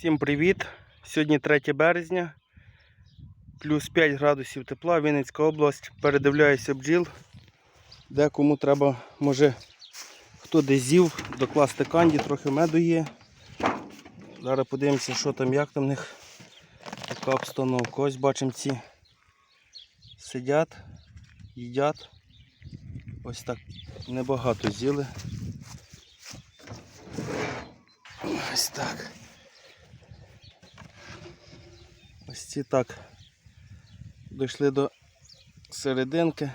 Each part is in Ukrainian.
Всім привіт! Сьогодні 3 березня, плюс 5 градусів тепла, Вінницька область. Передивляюся бджіл. Де кому треба, може, хто десь з'їв, докласти канді, трохи меду є. Зараз подивимося, що там, як там в них така обстановка. Ось бачимо ці сидять, їдять. Ось так небагато з'їли. Ось так. Ось ці так дійшли до серединки.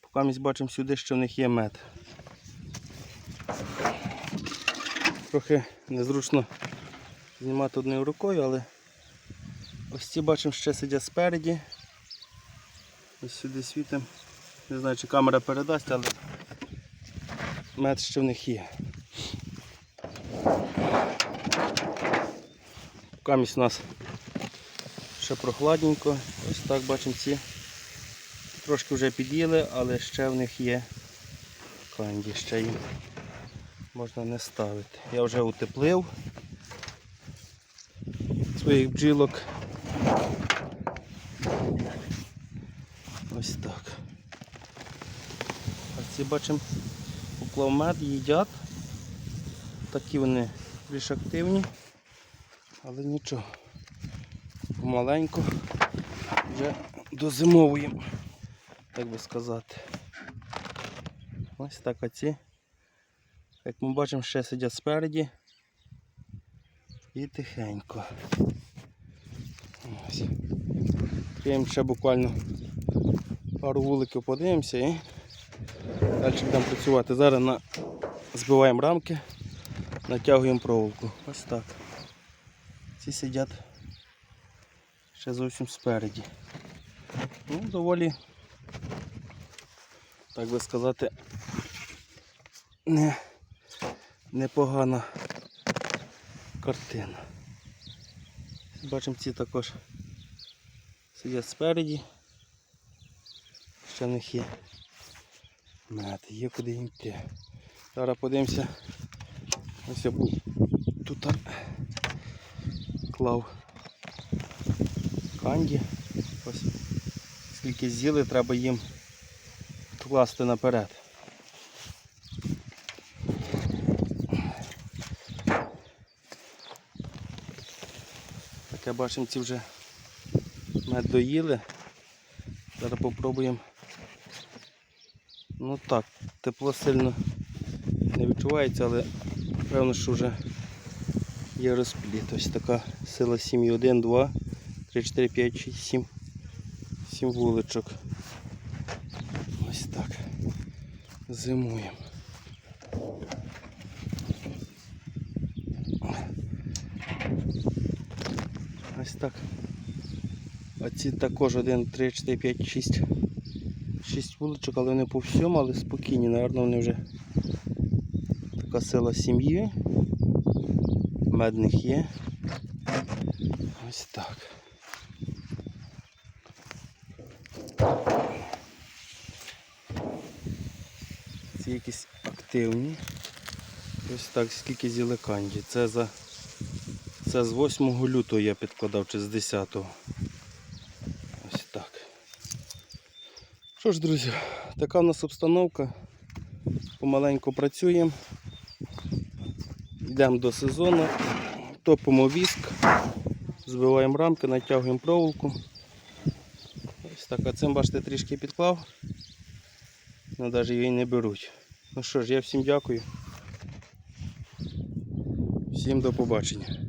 Поки бачимо сюди, що в них є мед. Трохи незручно знімати одною рукою, але ось ці бачимо ще сидять спереді. Ось сюди світимо. Не знаю, чи камера передасть, але мед ще в них є. Камість у нас ще прохладненько. Ось так бачимо ці. Трошки вже під'їли, але ще в них є канді, ще їм можна не ставити. Я вже утеплив своїх бджілок. Ось так. А ці бачимо поклав їдять. Такі вони більш активні, але нічого. Помаленьку вже дозимовуємо, так би сказати. Ось так оці. Як ми бачимо, ще сидять спереді і тихенько. Ось. Ще буквально пару вуликів подивимося і далі будемо працювати. Зараз на... збиваємо рамки, натягуємо проволоку. Ось так. Ці сидять ще зовсім спереді. Ну, доволі, так би сказати, не, непогана картина. Бачимо, ці також сидять спереді. Ще в них є мед, є куди йти. Зараз подивимося. Ось я був тут клав канді. Ось скільки з'їли, треба їм класти наперед. Таке бачимо, ці вже мед доїли. Зараз попробуємо. Ну так, тепло сильно не відчувається, але певно, що вже є розпліт. Ось така сила сім'ї 1, 2, 3, 4, 5, 6, 7. 7 вуличок. Ось так. Зимуємо. Ось так. А ці також 1, 3, 4, 5, 6. 6 вуличок, але не по всьому, але спокійні, Наверно, вони вже така сила сім'ї. Медних є. Ось так. Ці якісь активні. Ось так, скільки з'їли канді. Це за це з 8 лютого я підкладав чи з 10. Ось так. Що ж, друзі, така у нас обстановка. Помаленьку працюємо. Йдемо до сезону, топимо віск, збиваємо рамки, натягуємо проволоку. Так, а цим бачите трішки підклав. Ну, навіть її не беруть. Ну що ж, я всім дякую. Всім до побачення.